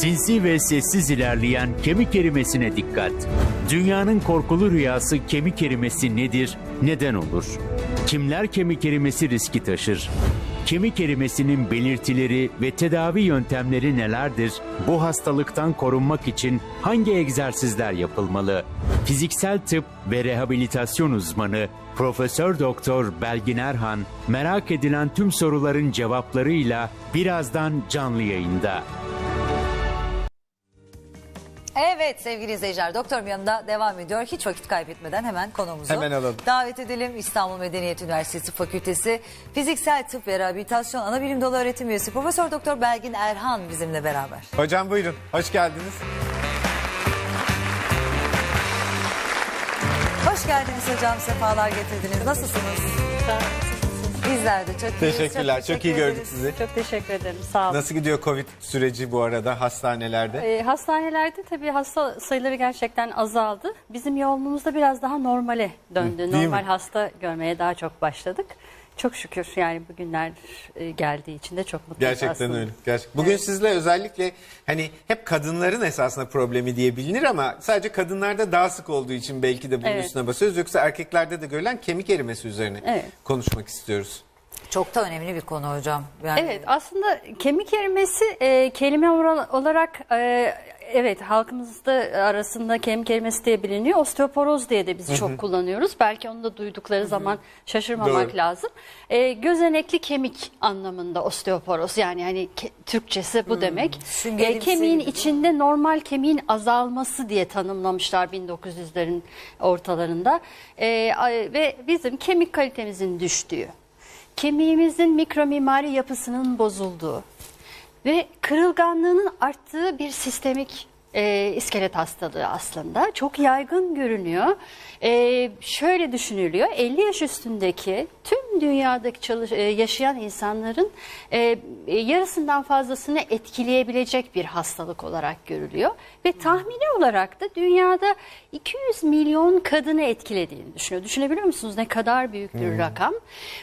Sinsi ve sessiz ilerleyen kemik erimesine dikkat. Dünyanın korkulu rüyası kemik erimesi nedir, neden olur? Kimler kemik erimesi riski taşır? Kemik erimesinin belirtileri ve tedavi yöntemleri nelerdir? Bu hastalıktan korunmak için hangi egzersizler yapılmalı? Fiziksel tıp ve rehabilitasyon uzmanı Profesör Doktor Belgin Erhan merak edilen tüm soruların cevaplarıyla birazdan canlı yayında. Evet sevgili izleyiciler doktorum yanında devam ediyor. Hiç vakit kaybetmeden hemen konumuzu Hemen alalım. davet edelim. İstanbul Medeniyet Üniversitesi Fakültesi Fiziksel Tıp ve Rehabilitasyon Anabilim Dalı Öğretim Üyesi Profesör Doktor Belgin Erhan bizimle beraber. Hocam buyurun. Hoş geldiniz. Hoş geldiniz hocam. Sefalar getirdiniz. Nasılsınız? Bizler de çok iyiyiz. Teşekkürler. Çok, teşekkür iyi gördük ederiz. sizi. Çok teşekkür ederim. Sağ olun. Nasıl gidiyor Covid süreci bu arada hastanelerde? Ee, hastanelerde tabii hasta sayıları gerçekten azaldı. Bizim yoğunluğumuz da biraz daha normale döndü. değil Normal mi? hasta görmeye daha çok başladık. Çok şükür yani bugünler e, geldiği için de çok mutluyuz Gerçekten aslında. öyle. Gerçek. Bugün sizle özellikle hani hep kadınların esasında problemi diye bilinir ama sadece kadınlarda daha sık olduğu için belki de bunun Evet. üstüne basıyoruz. Yoksa erkeklerde de görülen kemik erimesi üzerine Evet. konuşmak istiyoruz. Çok da önemli bir konu hocam. Yani Evet aslında kemik erimesi e, kelime olarak e, evet halkımızda arasında kemik erimesi diye biliniyor. Osteoporoz diye de biz çok kullanıyoruz. Belki onu da duydukları zaman şaşırmamak Doğru. lazım. E, gözenekli kemik anlamında osteoporoz yani hani ke- Türkçesi bu demek. Süngerimsi E, kemiğin gibi. içinde normal kemiğin azalması diye tanımlamışlar 1900'lerin ortalarında. E, ve bizim kemik kalitemizin düştüğü kemiğimizin mikromimari yapısının bozulduğu ve kırılganlığının arttığı bir sistemik e, iskelet hastalığı aslında. Çok yaygın görünüyor. E, şöyle düşünülüyor, 50 yaş üstündeki tüm dünyadaki çalış- e, yaşayan insanların e, e, yarısından fazlasını etkileyebilecek bir hastalık olarak görülüyor. Ve tahmini olarak da dünyada 200 milyon kadını etkilediğini düşünüyor. Düşünebiliyor musunuz ne kadar büyük bir rakam?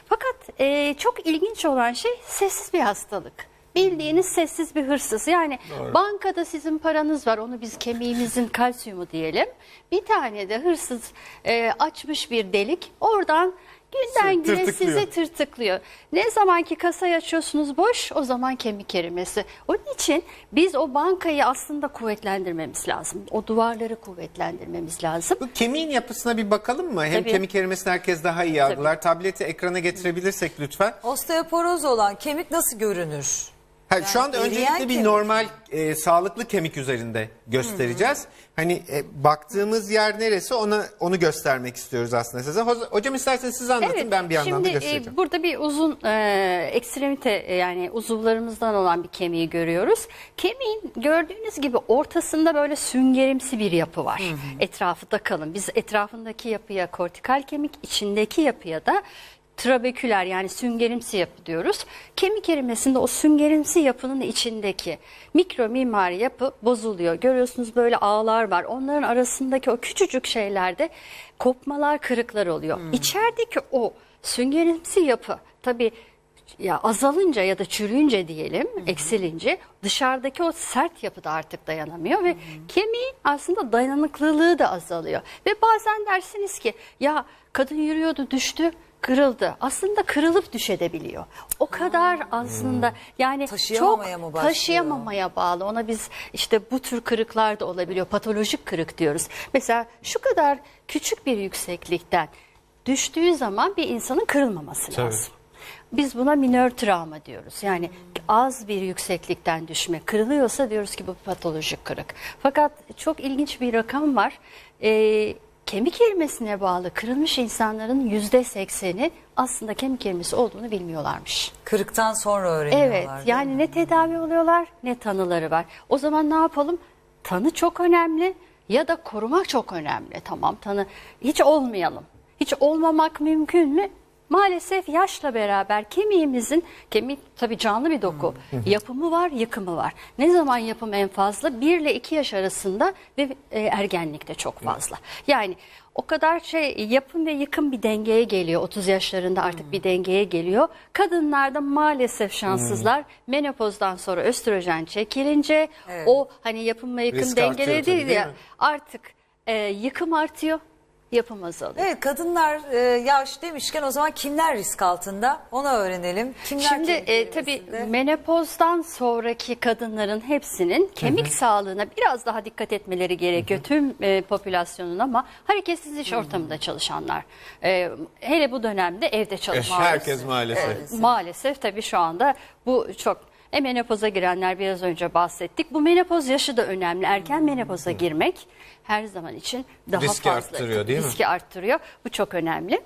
Fakat e, çok ilginç olan şey sessiz bir hastalık. Bildiğiniz sessiz bir hırsız. Yani bankada sizin paranız var. Onu biz kemiğimizin kalsiyumu diyelim. Bir tane de hırsız e, açmış bir delik. Oradan günden güne Tırtıklıyor. size tırtıklıyor. Ne zamanki kasayı açıyorsunuz boş o zaman kemik erimesi. Onun için biz o bankayı aslında kuvvetlendirmemiz lazım. O duvarları kuvvetlendirmemiz lazım. Bu kemiğin yapısına bir bakalım mı? Hem Tabii. kemik erimesini herkes daha iyi algılar. Tableti ekrana getirebilirsek lütfen. Osteoporoz olan kemik nasıl görünür? Ha, şu anda öncelikle bir kemik. normal e, sağlıklı kemik üzerinde göstereceğiz. Hani e, baktığımız yer neresi ona onu göstermek istiyoruz aslında size. Ho- Hocam isterseniz siz anlatın ben bir yandan şimdi, da e, göstereceğim. burada bir uzun e, ekstremite e, yani uzuvlarımızdan olan bir kemiği görüyoruz. Kemiğin gördüğünüz gibi ortasında böyle süngerimsi bir yapı var. Etrafı da kalın. Biz etrafındaki yapıya kortikal kemik, içindeki yapıya da trabeküler yani süngerimsi yapı diyoruz. Kemik erimesinde o süngerimsi yapının içindeki mikro mimari yapı bozuluyor. Görüyorsunuz böyle ağlar var. Onların arasındaki o küçücük şeylerde kopmalar, kırıklar oluyor. İçerideki o süngerimsi yapı tabii ya azalınca ya da çürüyünce diyelim, eksilince dışarıdaki o sert yapı da artık dayanamıyor ve kemiğin aslında dayanıklılığı da azalıyor. Ve bazen dersiniz ki ya kadın yürüyordu düştü kırıldı. Aslında kırılıp düşebiliyor. O kadar aslında yani Taşıyamamaya çok taşıyamamaya bağlı. Ona biz işte bu tür kırıklar da olabiliyor. Patolojik kırık diyoruz. Mesela şu kadar küçük bir yükseklikten düştüğü zaman bir insanın kırılmaması lazım. Biz buna minör travma diyoruz. Yani az bir yükseklikten düşme. Kırılıyorsa diyoruz ki bu patolojik kırık. Fakat çok ilginç bir rakam var. Ee, kemik erimesine bağlı kırılmış insanların yüzde sekseni aslında kemik erimesi olduğunu bilmiyorlarmış. Kırıktan sonra öğreniyorlar. Evet yani ne tedavi oluyorlar ne tanıları var. O zaman ne yapalım? Tanı çok önemli ya da koruma çok önemli. Tamam tanı hiç olmayalım. Hiç olmamak mümkün mü? Maalesef yaşla beraber kemiğimizin, kemik tabii canlı bir doku, yapımı var, yıkımı var. Ne zaman yapım en fazla? 1 ile 2 yaş arasında ve e, ergenlikte çok fazla. Yani o kadar şey yapım ve yıkım bir dengeye geliyor. 30 yaşlarında artık bir dengeye geliyor. Kadınlarda maalesef şanssızlar. Menopozdan sonra östrojen çekilince o hani yapım ve yıkım Risk artıyor dengeleri tabii, değil ya mi? artık e, yıkım artıyor, yapım azalıyor. Evet kadınlar e, yaş demişken o zaman kimler risk altında onu öğrenelim. Kimler Şimdi e, tabii menopozdan sonraki kadınların hepsinin kemik sağlığına biraz daha dikkat etmeleri gerekiyor tüm e, popülasyonun ama hareketsiz iş ortamında çalışanlar. E, hele bu dönemde evde çalışan. Herkes maalesef. Maalesef tabii şu anda bu çok e, menopoza girenler biraz önce bahsettik. Bu menopoz yaşı da önemli. Erken menopoza girmek her zaman için daha Riski fazla arttırıyor, değil mi? riski arttırıyor. Bu çok önemli.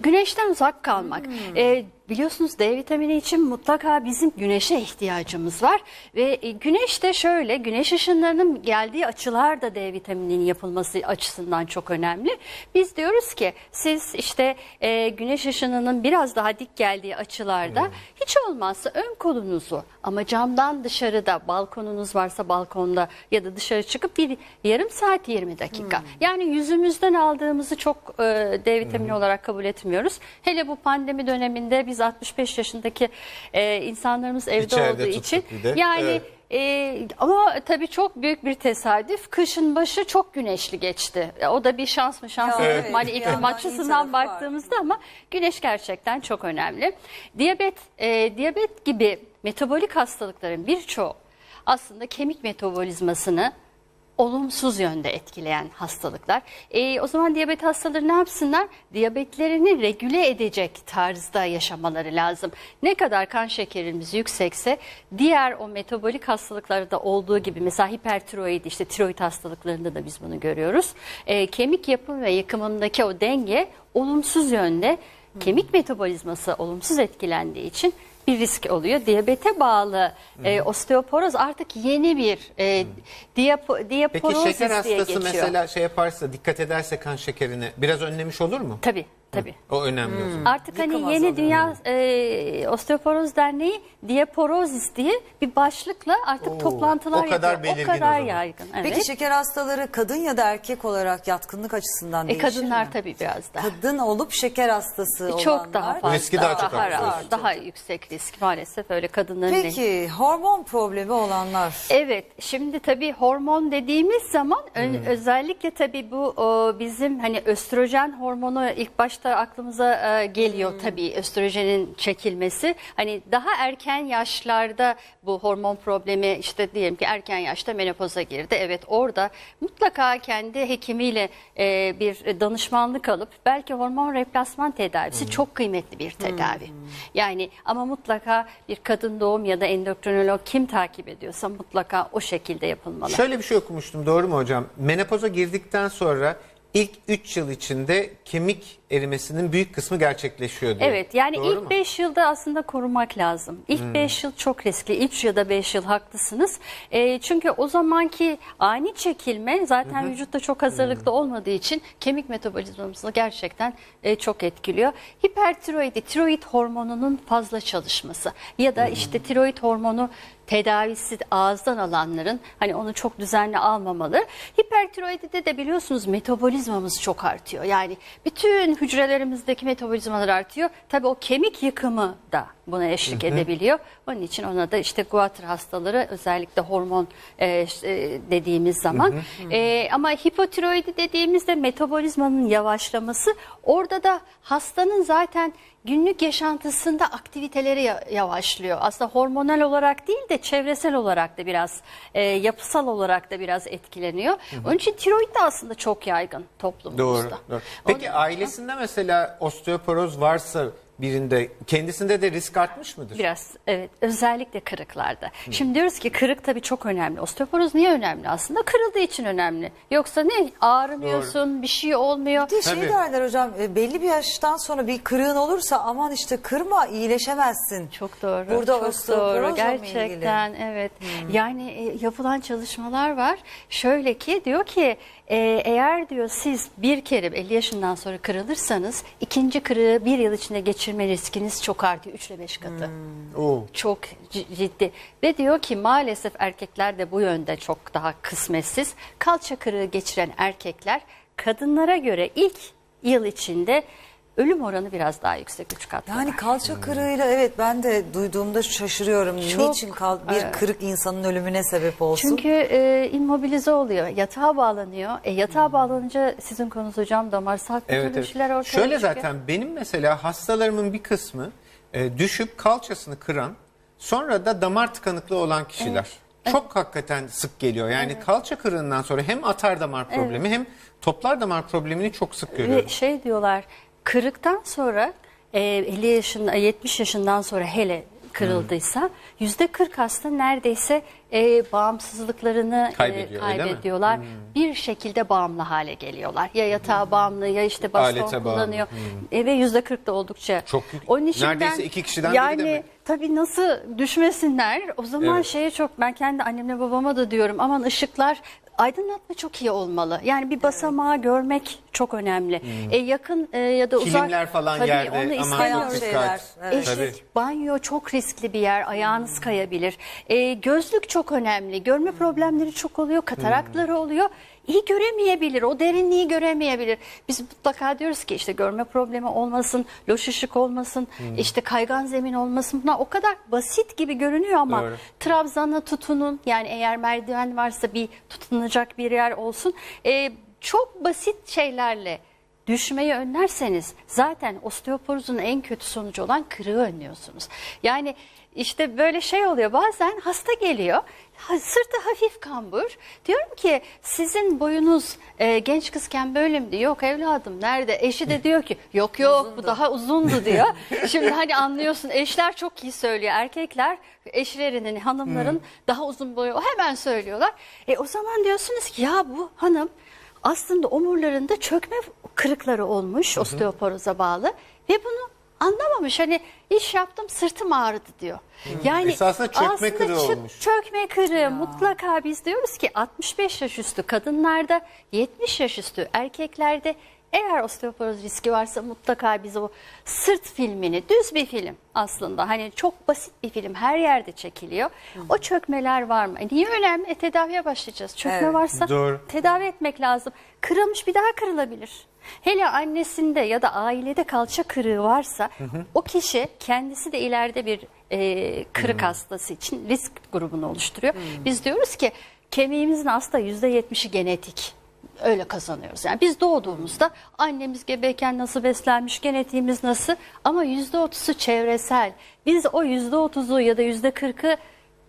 Güneşten uzak kalmak. E, biliyorsunuz D vitamini için mutlaka bizim güneşe ihtiyacımız var. Ve e, güneş de şöyle güneş ışınlarının geldiği açılar da D vitamininin yapılması açısından çok önemli. Biz diyoruz ki siz işte e, güneş ışınının biraz daha dik geldiği açılarda hiç olmazsa ön kolunuzu ama camdan dışarıda balkonunuz varsa balkonda ya da dışarı çıkıp bir yarım saat 20 dakika. Yani yüzümüzden aldığımızı çok e, D vitamini olarak kabul etmiyoruz. Hele bu pandemi döneminde biz 65 yaşındaki e, insanlarımız evde İçeride olduğu için yani Evet. ee, ama tabii çok büyük bir tesadüf. Kışın başı çok güneşli geçti. E, O da bir şans mı şans mı? evet, Hani bir iklim açısından tarafı var. baktığımızda ama güneş gerçekten çok önemli. Diyabet, e, diyabet gibi metabolik hastalıkların birçoğu aslında kemik metabolizmasını olumsuz yönde etkileyen hastalıklar. E, o zaman diyabet hastaları ne yapsınlar? Diyabetlerini regüle edecek tarzda yaşamaları lazım. Ne kadar kan şekerimiz yüksekse diğer o metabolik hastalıklarda olduğu gibi mesela hipertiroid işte tiroid hastalıklarında da biz bunu görüyoruz. E, kemik yapım ve yıkımındaki o denge olumsuz yönde kemik metabolizması olumsuz etkilendiği için bir risk oluyor. Diyabete bağlı e, osteoporoz artık yeni bir e, diyapo, Peki diaporozis şeker diye hastası geçiyor. mesela şey yaparsa dikkat ederse kan şekerini biraz önlemiş olur mu? Tabii tabii. O önemli o zaman. Artık Yıkım hani yeni azalıyor. dünya e, osteoporoz derneği diaporozis diye bir başlıkla artık Oo, toplantılar o kadar yapıyor. belirgin O kadar o zaman. yaygın. Evet. Peki şeker hastaları kadın ya da erkek olarak yatkınlık açısından e, değişir kadınlar mi? tabii biraz daha. Kadın olup şeker hastası olanlar. Çok daha fazla. Riski daha çok daha, artıyor. daha, daha yüksek risk maalesef öyle kadınların değil. Peki hormon problemi olanlar. Evet, şimdi tabii hormon dediğimiz zaman ö- özellikle tabii bu o, bizim hani östrojen hormonu ilk başta aklımıza e, geliyor tabii östrojenin çekilmesi. Hani daha erken yaşlarda bu hormon problemi işte diyelim ki erken yaşta menopoza girdi. Evet orada mutlaka kendi hekimiyle e, bir danışmanlık alıp belki hormon replasman tedavisi çok kıymetli bir tedavi. Yani ama mutlaka bir kadın doğum ya da endokrinolog kim takip ediyorsa mutlaka o şekilde yapılmalı. Şöyle bir şey okumuştum doğru mu hocam? Menopoza girdikten sonra ilk 3 yıl içinde kemik erimesinin büyük kısmı gerçekleşiyor diyor. Evet yani Doğru ilk mu? 5 yılda aslında korumak lazım. İlk 5 yıl çok riskli. 3 ya da 5 yıl haklısınız. E, çünkü o zamanki ani çekilme zaten vücutta çok hazırlıklı olmadığı için kemik metabolizmamızı gerçekten e, çok etkiliyor. Hipertiroidi, tiroid hormonunun fazla çalışması ya da işte tiroid hormonu tedavisi ağızdan alanların hani onu çok düzenli almamalı. Hipertiroidide de biliyorsunuz metabolizmamız çok artıyor. Yani bütün hücrelerimizdeki metabolizmalar artıyor. Tabii o kemik yıkımı da buna eşlik edebiliyor. Onun için ona da işte guatr hastaları özellikle hormon e, e, dediğimiz zaman. E, ama hipotiroidi dediğimizde metabolizmanın yavaşlaması orada da hastanın zaten günlük yaşantısında aktiviteleri ya- yavaşlıyor. Aslında hormonal olarak değil de çevresel olarak da biraz e, yapısal olarak da biraz etkileniyor. Onun için tiroid de aslında çok yaygın toplumumuzda. Doğru. doğru. Peki ailesinde mesela osteoporoz varsa birinde kendisinde de risk artmış mıdır? Biraz evet özellikle kırıklarda. Şimdi diyoruz ki kırık tabii çok önemli. Osteoporoz niye önemli aslında? Kırıldığı için önemli. Yoksa ne ağrımıyorsun bir şey olmuyor. Bir de şey Tabii. derler hocam e, belli bir yaştan sonra bir kırığın olursa aman işte kırma iyileşemezsin. Çok doğru. Burada çok osteoporozla doğru. Gerçekten evet. Yani e, yapılan çalışmalar var. Şöyle ki diyor ki e, eğer diyor siz bir kere 50 yaşından sonra kırılırsanız ikinci kırığı bir yıl içinde geçirme riskiniz çok artıyor. 3 ile 5 katı. Oo. Çok c- ciddi. Ve diyor ki maalesef erkekler de bu yönde çok daha kısmetsiz. Kalça kırığı geçiren erkekler kadınlara göre ilk yıl içinde ölüm oranı biraz daha yüksek 3 kat. Yani kalça kırığıyla evet ben de duyduğumda şaşırıyorum. Çok, Niçin kal bir evet. kırık insanın ölümüne sebep olsun? Çünkü e, immobilize oluyor. Yatağa bağlanıyor. E, yatağa bağlanınca sizin konunuz hocam damarsal Evet, evet. şeyler ortaya Şöyle çıkıyor. zaten benim mesela hastalarımın bir kısmı e, düşüp kalçasını kıran sonra da damar tıkanıklığı olan kişiler. Çok hakikaten sık geliyor. Yani kalça kırığından sonra hem atar damar problemi hem toplar damar problemini çok sık görüyorum. Ve şey diyorlar kırıktan sonra e, 50 yaşında 70 yaşından sonra hele kırıldıysa Hmm. yüzde 40 hasta neredeyse e, bağımsızlıklarını e, Kaybediyor, öyle mi? Hmm. kaybediyorlar. Bir şekilde bağımlı hale geliyorlar. Ya yatağa bağımlı ya işte baston Alete bağımlı. kullanıyor. E, ve yüzde 40 da oldukça. Çok yük- neredeyse iki kişiden biri yani, demek. Tabii nasıl düşmesinler o zaman Evet. şeye çok ben kendi annemle babama da diyorum aman ışıklar aydınlatma çok iyi olmalı. Yani bir basamağı görmek çok önemli. E, yakın e, ya da uzak. Hmm. Kilimler falan Tabii yerde, onu aman çok şeyler, dikkat. evet. E, Tabii. banyo çok riskli bir yer. Ayağınız kayabilir. E, gözlük çok önemli. Görme problemleri çok oluyor. Katarakları oluyor. İyi göremeyebilir. O derinliği göremeyebilir. Biz mutlaka diyoruz ki işte görme problemi olmasın, loş ışık olmasın, işte kaygan zemin olmasın. Bunlar o kadar basit gibi görünüyor ama Doğru. trabzana tutunun. Yani eğer merdiven varsa bir tutunacak bir yer olsun. E, çok basit şeylerle düşmeyi önlerseniz zaten osteoporozun en kötü sonucu olan kırığı önlüyorsunuz. Yani işte böyle şey oluyor bazen hasta geliyor sırtı hafif kambur. Diyorum ki sizin boyunuz e, genç kızken böyle mi diyor yok evladım nerede? Eşi de diyor ki yok yok bu daha uzundu diyor. Şimdi hani anlıyorsun eşler çok iyi söylüyor. Erkekler eşlerinin hanımların daha uzun boyu o hemen söylüyorlar. E o zaman diyorsunuz ki ya bu hanım aslında omurlarında çökme kırıkları olmuş osteoporoza bağlı ve bunu anlamamış. Hani iş yaptım sırtım ağrıdı diyor. Yani Esasında çökme aslında kırığı çö- olmuş. Çökme kırığı mutlaka biz diyoruz ki 65 yaş üstü kadınlarda 70 yaş üstü erkeklerde eğer osteoporoz riski varsa mutlaka biz o sırt filmini düz bir film aslında hani çok basit bir film her yerde çekiliyor. O çökmeler var mı? E Niye önemli? E, tedaviye başlayacağız. Çökme Evet. varsa Doğru. tedavi etmek lazım. Kırılmış bir daha kırılabilir. Hele annesinde ya da ailede kalça kırığı varsa o kişi kendisi de ileride bir e, kırık hastası için risk grubunu oluşturuyor. Biz diyoruz ki kemiğimizin aslında %70'i genetik. Öyle kazanıyoruz. Yani biz doğduğumuzda annemiz gebeyken nasıl beslenmiş, genetiğimiz nasıl ama %30'u çevresel. Biz o %30'u ya da %40'ı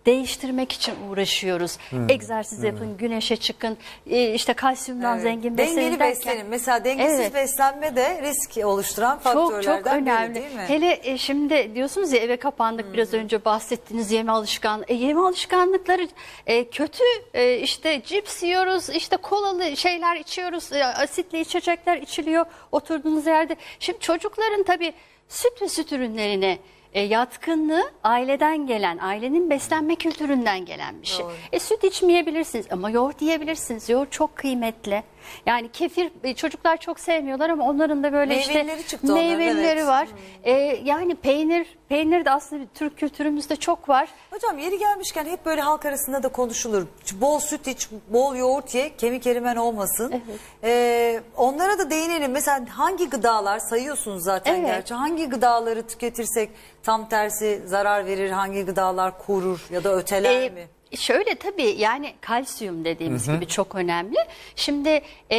değiştirmek için uğraşıyoruz. Egzersiz yapın, güneşe çıkın, e, işte kalsiyumdan zengin beslenin Dengeli derken- beslenin. Mesela dengesiz Evet. beslenme de risk oluşturan Çok faktörlerden çok önemli. biri değil mi? Hele e, şimdi diyorsunuz ya eve kapandık biraz önce bahsettiğiniz yeme alışkanlığı. E, yeme alışkanlıkları e, kötü e, işte cips yiyoruz işte kolalı şeyler içiyoruz e, asitli içecekler içiliyor oturduğunuz yerde. Şimdi çocukların tabii süt ve süt ürünlerine e, yatkınlığı aileden gelen, ailenin beslenme kültüründen gelen bir şey. E, süt içmeyebilirsiniz ama yoğurt yiyebilirsiniz. Yoğurt çok kıymetli. Yani kefir e, çocuklar çok sevmiyorlar ama onların da böyle Meyvelileri işte çıktı onların, meyvelileri evet. var. E, yani peynir, peynir de aslında Türk kültürümüzde çok var. Hocam yeri gelmişken hep böyle halk arasında da konuşulur. Bol süt iç, bol yoğurt ye, kemik erimen olmasın. Ee, onlara da değinelim. Mesela hangi gıdalar sayıyorsunuz zaten Evet. gerçi. Hangi gıdaları tüketirsek tam tersi zarar verir, hangi gıdalar korur ya da öteler Ee, mi? Şöyle tabii yani kalsiyum dediğimiz gibi çok önemli. Şimdi e,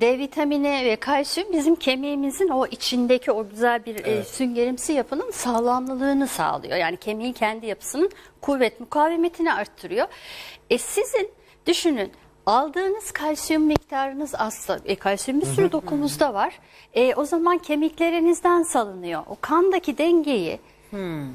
D vitamini ve kalsiyum bizim kemiğimizin o içindeki o güzel bir e, süngerimsi yapının sağlamlılığını sağlıyor. Yani kemiğin kendi yapısının kuvvet mukavemetini arttırıyor. E, sizin düşünün aldığınız kalsiyum miktarınız azsa, e, kalsiyum bir sürü dokumuzda var. E, o zaman kemiklerinizden salınıyor. O kandaki dengeyi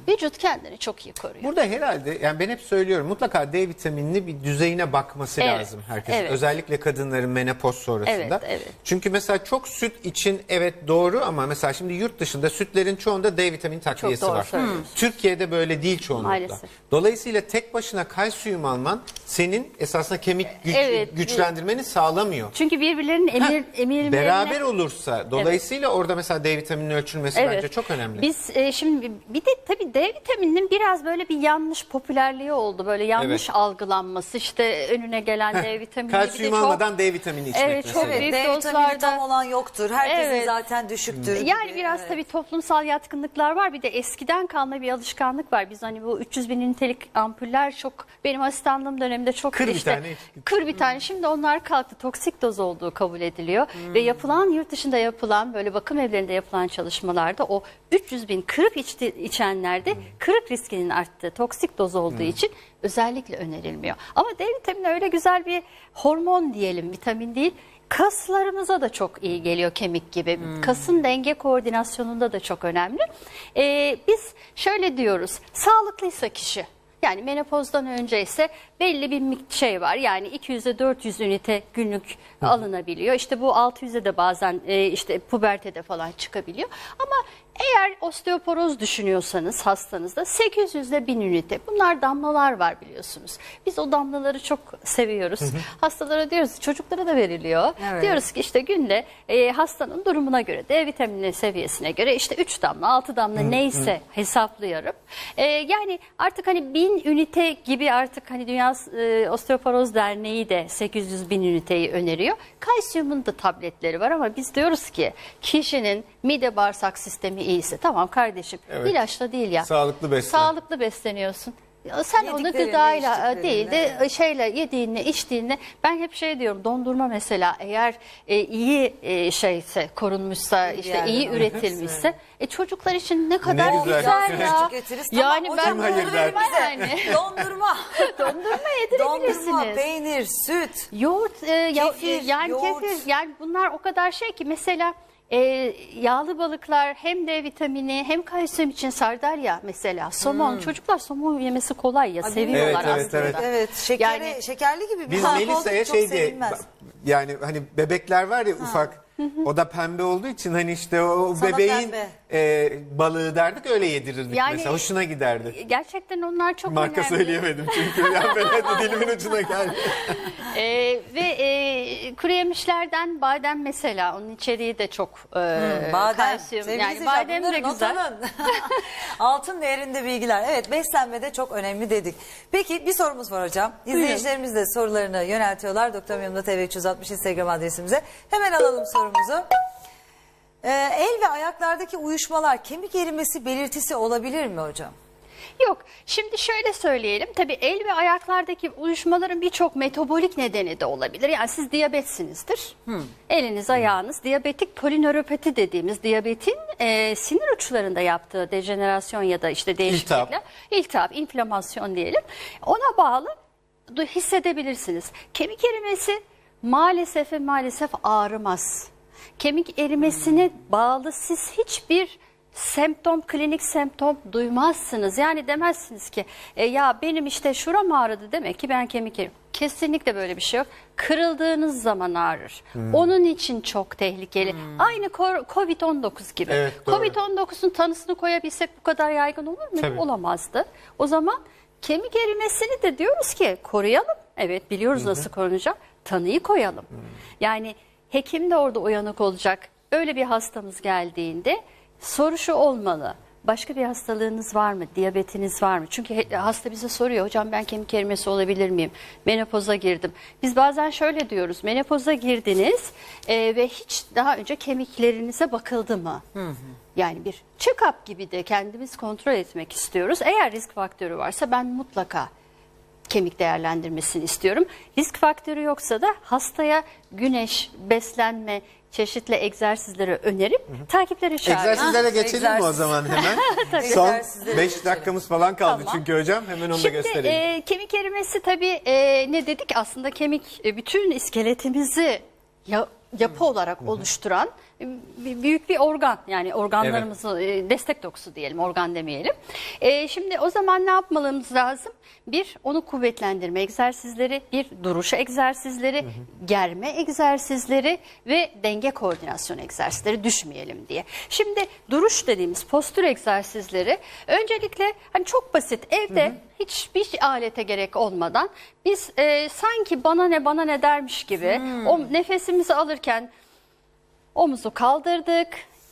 vücut kendini çok iyi koruyor. Burada herhalde yani ben hep söylüyorum mutlaka D vitaminini bir düzeyine bakması Evet, lazım herkes. evet. Özellikle kadınların menopoz sonrasında. Evet, evet. Çünkü mesela çok süt için evet doğru ama mesela şimdi yurt dışında sütlerin çoğunda D vitamini takviyesi doğru var. söylüyorsun. Türkiye'de böyle değil çoğunlukla. Maalesef. Dolayısıyla tek başına kalsiyum alman senin esasında kemik güç- Evet, güçlendirmeni sağlamıyor. Çünkü birbirlerinin emir, emirlerine... Beraber olursa dolayısıyla orada mesela D vitamininin ölçülmesi bence çok önemli. Biz e, şimdi bir bir de tabii D vitamininin biraz böyle bir yanlış popülerliği oldu. Böyle yanlış Evet. algılanması. İşte önüne gelen D vitamini bir de Kalsiyum çok almadan D vitamini içmek Evet, çok mesela. büyük D vitamini dozlarda- tam olan yoktur. Herkesin Evet. zaten düşüktür. Yani gibi. biraz Evet. tabii toplumsal yatkınlıklar var. Bir de eskiden kalma bir alışkanlık var. Biz hani bu 300 bin ünitelik ampuller çok benim asistanlığım döneminde çok Kır bir işte, tane, eksik. Kır bir tane. Şimdi onlar kalktı. Toksik doz olduğu kabul ediliyor. Ve yapılan yurt dışında yapılan böyle bakım evlerinde yapılan çalışmalarda o 300 bin kırık içti, içenlerde kırık riskinin arttığı toksik doz olduğu için özellikle önerilmiyor. Ama D vitamini öyle güzel bir hormon diyelim vitamin değil. Kaslarımıza da çok iyi geliyor kemik gibi. Kasın denge koordinasyonunda da çok önemli. Ee, biz şöyle diyoruz. Sağlıklıysa kişi yani menopozdan önce ise belli bir şey var. Yani 200'e 400 ünite günlük alınabiliyor. İşte bu 600'e de bazen e, işte pubertede falan çıkabiliyor. Ama eğer osteoporoz düşünüyorsanız hastanızda 800 ile 1000 ünite. Bunlar damlalar var biliyorsunuz. Biz o damlaları çok seviyoruz. Hastalara diyoruz çocuklara da veriliyor. Evet. Diyoruz ki işte günde e, hastanın durumuna göre D vitamini seviyesine göre işte 3 damla 6 damla neyse hesaplıyorum. E, yani artık hani 1000 ünite gibi artık hani Dünya e, Osteoporoz Derneği de 800 bin üniteyi öneriyor. Kalsiyumun da tabletleri var ama biz diyoruz ki kişinin mide bağırsak sistemi iyiyse tamam kardeşim Evet. ilaçla değil ya. Sağlıklı beslen. Sağlıklı besleniyorsun. Ya Sen onu gıdayla e, değil de şeyle yediğinle içtiğinle ben hep şey diyorum dondurma mesela eğer e, iyi e, şeyse korunmuşsa İyi işte yerden iyi üretilmişse e, çocuklar için ne kadar güzel. güzel, ya. Yani ben dondurma yani. Dondurma. dondurma Dondurma, yedirebilirsiniz. peynir, süt. Yoğurt, e, ya- Kefir, yani yoğurt. kefir, yani bunlar o kadar şey ki mesela e, yağlı balıklar hem D vitamini hem kalsiyum için sardalya mesela. Somon. Çocuklar somon yemesi kolay ya seviyorlar Evet, evet, aslında. evet. Evet, şekeri, Yani- şekerli gibi bir Biz Melisa'ya şey diye yani hani bebekler var ya ufak o da pembe olduğu için hani işte o Sana bebeğin pembe. e, balığı derdik öyle yedirirdik Yani- mesela hoşuna giderdi. Gerçekten onlar çok Marka önemli. söyleyemedim çünkü yani ben dilimin ucuna geldi. E, ve e, kuru yemişlerden badem mesela onun içeriği de çok e, Badem. kalsiyum. Sevgili Yani izleyiciler, badem bunları de not güzel. alın. Altın değerinde bilgiler. Evet beslenmede çok önemli dedik. Peki bir sorumuz var hocam. İzleyicilerimiz de sorularını yöneltiyorlar. Doktor Memnun'a TV 360 Instagram adresimize. Hemen alalım sorumuzu. Ee, el ve ayaklardaki uyuşmalar kemik erimesi belirtisi olabilir mi hocam? Yok. Şimdi şöyle söyleyelim. Tabii el ve ayaklardaki uyuşmaların birçok metabolik nedeni de olabilir. Yani siz diyabetsinizdir. Eliniz, ayağınız diyabetik polinöropati dediğimiz diyabetin e, sinir uçlarında yaptığı dejenerasyon ya da işte değişiklikler. İltihap. İltihap, inflamasyon diyelim. Ona bağlı du- hissedebilirsiniz. Kemik erimesi maalesef maalesef ağrımaz. Kemik erimesine bağlı siz hiçbir semptom, klinik semptom duymazsınız. Yani demezsiniz ki e, ya benim işte şuram ağrıdı demek ki ben kemik erim. Kesinlikle böyle bir şey yok. Kırıldığınız zaman ağrır. Onun için çok tehlikeli. Aynı kor- Covid-19 gibi. Evet, doğru. Covid-19'un tanısını koyabilsek bu kadar yaygın olur mu? Tabii. Olamazdı. O zaman kemik erimesini de diyoruz ki koruyalım. Evet biliyoruz nasıl korunacak. Tanıyı koyalım. Yani hekim de orada uyanık olacak. Öyle bir hastamız geldiğinde soru şu olmalı. Başka bir hastalığınız var mı? Diyabetiniz var mı? Çünkü hasta bize soruyor. Hocam ben kemik erimesi olabilir miyim? Menopoza girdim. Biz bazen şöyle diyoruz. Menopoza girdiniz e, ve hiç daha önce kemiklerinize bakıldı mı? Yani bir check-up gibi de kendimiz kontrol etmek istiyoruz. Eğer risk faktörü varsa ben mutlaka kemik değerlendirmesini istiyorum. Risk faktörü yoksa da hastaya güneş, beslenme, çeşitli egzersizleri önerip takiplere çağırıyorum. Egzersizlere geçelim mi o egzersiz. zaman hemen? Son Egzersizlere 5 dakikamız falan kaldı Tamam. çünkü hocam hemen onu da Şimdi gösterelim. e, kemik erimesi tabii e, ne dedik aslında kemik e, bütün iskeletimizi ya- yapı olarak oluşturan büyük bir organ yani organlarımızı e, destek dokusu diyelim organ demeyelim. E, şimdi o zaman ne yapmamız lazım? Bir onu kuvvetlendirme egzersizleri, bir duruş egzersizleri, germe egzersizleri ve denge koordinasyon egzersizleri düşmeyelim diye. Şimdi duruş dediğimiz postür egzersizleri öncelikle hani çok basit evde hiçbir alete gerek olmadan biz e, sanki bana ne bana ne dermiş gibi o nefesimizi alırken omuzu kaldırdık.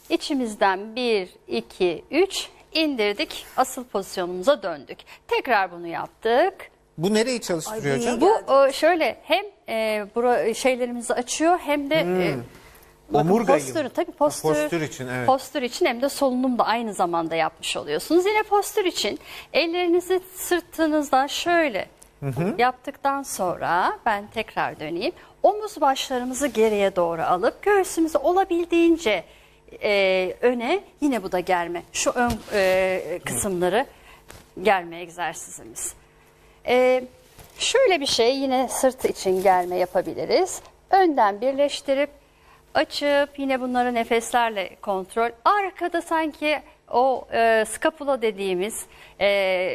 İçimizden 1, 2, 3 indirdik. Asıl pozisyonumuza döndük. Tekrar bunu yaptık. Bu nereyi çalıştırıyor Ay, hocam? bu- e, şöyle hem e, bura şeylerimizi açıyor hem de e, bakın Omurgayı tabii postür, Ha, postür için, evet. postür için hem de solunum da aynı zamanda yapmış oluyorsunuz. Yine postür için ellerinizi sırtınızdan şöyle yaptıktan sonra ben tekrar döneyim. Omuz başlarımızı geriye doğru alıp göğsümüzü olabildiğince e, öne yine bu da germe. Şu ön e, kısımları germe egzersizimiz. Ee, şöyle bir şey yine sırt için germe yapabiliriz. Önden birleştirip açıp yine bunları nefeslerle kontrol. Arkada sanki o e, skapula dediğimiz e,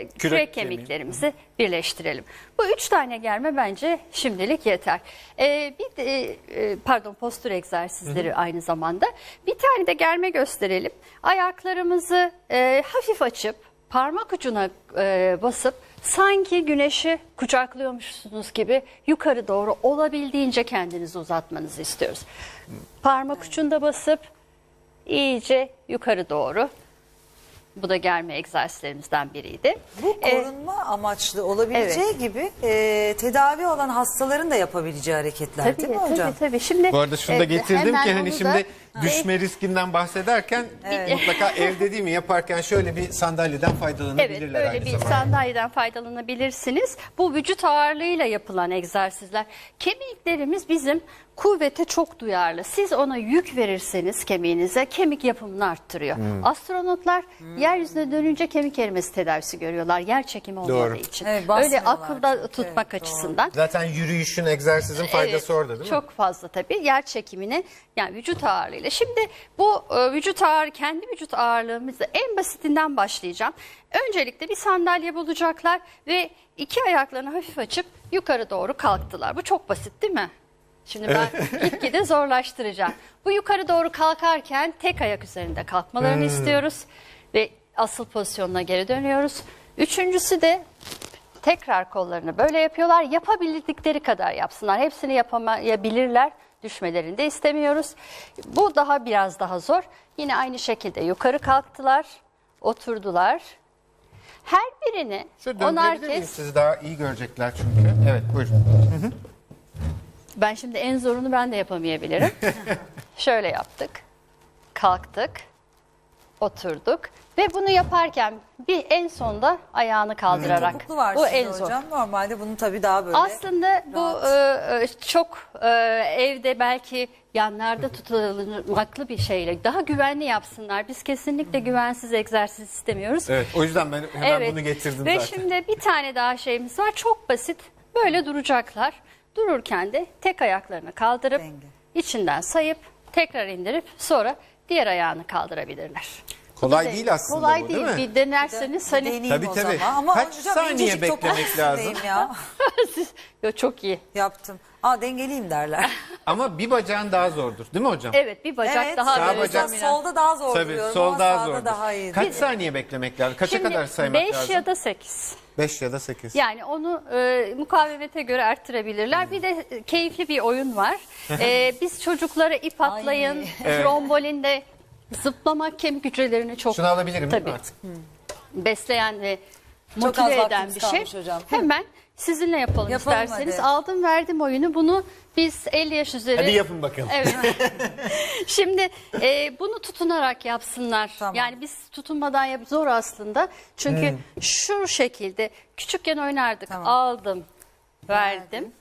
kürek, Kürek kemiği. kemiklerimizi birleştirelim. Bu üç tane germe bence şimdilik yeter. Ee, bir de, e, pardon postür egzersizleri aynı zamanda. Bir tane de germe gösterelim. Ayaklarımızı e, hafif açıp parmak ucuna e, basıp sanki güneşi kucaklıyormuşsunuz gibi yukarı doğru olabildiğince kendinizi uzatmanızı istiyoruz. Parmak ucunda basıp iyice yukarı doğru. Bu da germe egzersizlerimizden biriydi. Bu Ee, korunma amaçlı olabileceği gibi e, tedavi olan hastaların da yapabileceği hareketler değil mi hocam? Tabii tabii. Şimdi Bu arada şunu da e, getirdim hemen ki hani şimdi da- düşme riskinden bahsederken mutlaka evde değil mi yaparken şöyle bir sandalyeden Evet faydalanabilirler böyle aynı bir zamanda. sandalyeden faydalanabilirsiniz. Bu vücut ağırlığıyla yapılan egzersizler. Kemiklerimiz bizim kuvvete çok duyarlı. Siz ona yük verirseniz kemiğinize kemik yapımını arttırıyor. Hmm. Astronotlar yeryüzüne dönünce kemik erimesi tedavisi görüyorlar. Yer çekimi olmadığı Doğru. için. Evet, Öyle basmıyorlar akılda çok. tutmak Evet, doğru. açısından. Zaten yürüyüşün, egzersizin faydası Evet, orada değil mi? Çok fazla tabii yer çekimini yani vücut ağırlığıyla. Şimdi bu e, vücut ağır kendi vücut ağırlığımızı en basitinden başlayacağım. Öncelikle bir sandalye bulacaklar ve iki ayaklarını hafif açıp yukarı doğru kalktılar. Bu çok basit değil mi? Şimdi ben gitgide zorlaştıracağım. Bu yukarı doğru kalkarken tek ayak üzerinde kalkmalarını istiyoruz ve asıl pozisyonuna geri dönüyoruz. Üçüncüsü de Tekrar kollarını böyle yapıyorlar. Yapabildikleri kadar yapsınlar. Hepsini yapamayabilirler. Düşmelerini de istemiyoruz. Bu daha biraz daha zor. Yine aynı şekilde yukarı kalktılar. Oturdular. Her birini Şöyle onar döndürebilir kez. Sizi daha iyi görecekler çünkü. Evet buyurun. Ben şimdi en zorunu ben de yapamayabilirim. Şöyle yaptık. Kalktık. Oturduk. Ve bunu yaparken bir en sonda ayağını kaldırarak. Topuklu var bu en zor. hocam. Normalde bunu tabii daha böyle. Aslında bu e, e, çok e, evde belki yanlarda tutulmaklı bir şeyle daha güvenli yapsınlar. Biz kesinlikle güvensiz egzersiz istemiyoruz. Evet o yüzden ben hemen bunu getirdim Ve zaten. şimdi bir tane daha şeyimiz var. Çok basit. Böyle duracaklar. Dururken de tek ayaklarını kaldırıp Denge. içinden sayıp tekrar indirip sonra diğer ayağını kaldırabilirler. Kolay değil aslında Kolay bu değil. değil mi? Bir denerseniz hani Deneyeyim Tabii, o tabii. zaman. Ama Kaç hocam saniye beklemek lazım? Ya. siz Yo, çok iyi. Yaptım. Aa dengeliyim derler. Ama bir bacağın daha zordur değil mi hocam? Evet bir bacak evet. daha Sağ bacak-. Solda daha zor Tabii duruyorum sol daha zordur. daha iyi. Kaç saniye beklemek lazım? Kaça kadar saymak 5 lazım? ya da 8. 5 ya da 8. Yani onu e, mukavemete göre arttırabilirler. Bir de e, keyifli bir oyun var. E, biz çocuklara ip atlayın, trombolinde zıplamak kemik hücrelerini çok Şunu alabilirim değil mi tabii, artık? besleyen ve Çok az motive eden vaktimiz bir şey. kalmış hocam. Hemen sizinle yapalım, Yapalım isterseniz. hadi. Aldım verdim oyunu. Bunu biz 50 yaş üzeri... Hadi yapın bakalım. Evet. Şimdi e, bunu tutunarak yapsınlar. Tamam. Yani biz tutunmadan yap zor aslında. Çünkü Hmm. şu şekilde küçükken oynardık. Tamam. Aldım, verdim,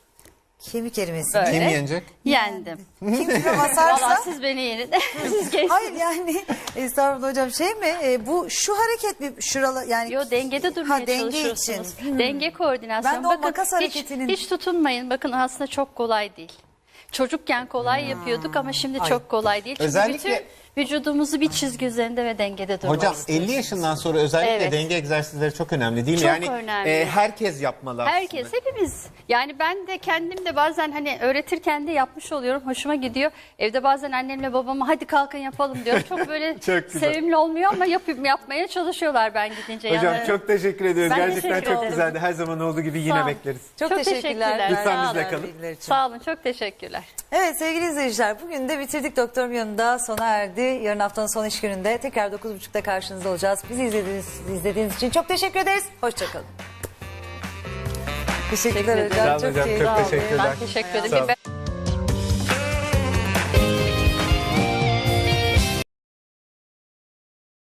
Kemik erimesi. Böyle. Kim yenecek? yendim. Kim kime Valla basarsa. siz beni yenin. siz geçin. Hayır yani estağfurullah hocam şey mi e, bu şu hareket mi şuralı yani Yo dengede durmaya ha, denge çalışıyorsunuz. için. Hmm. Denge koordinasyonu. Ben de o Bakın makas hiç, hareketinin- hiç tutunmayın. Bakın aslında çok kolay değil. Çocukken kolay yapıyorduk ama şimdi Ay. çok kolay değil. Çünkü Özellikle- bütün vücudumuzu bir çizgi üzerinde ve dengede durmak Hocam istiyoruz. 50 yaşından sonra özellikle Evet. denge egzersizleri çok önemli değil mi? Çok yani önemli. e, herkes yapmalı aslında. Herkes hepimiz. Yani ben de kendim de bazen hani öğretirken de yapmış oluyorum. Hoşuma gidiyor. Evde bazen annemle babama hadi kalkın yapalım diyorum. Çok böyle Çok güzel. sevimli olmuyor ama yapıp yapmaya çalışıyorlar ben gidince. Hocam Yani. çok teşekkür ediyoruz. Ben Gerçekten teşekkür çok ederim. güzeldi. Her zaman olduğu gibi yine Sağ ol. bekleriz. Çok, Çok teşekkürler. teşekkürler. Lütfen Sağ bizle olun kalın. bilgiler için. Sağ olun çok teşekkürler. Evet sevgili izleyiciler bugün de bitirdik doktorum yanında sona erdi. Yarın haftanın son iş gününde tekrar 9.30'da karşınızda olacağız. Bizi izlediğiniz, izlediğiniz için çok teşekkür ederiz. Hoşçakalın. Teşekkürler hocam. Çok keyifli. Ben teşekkür ederim.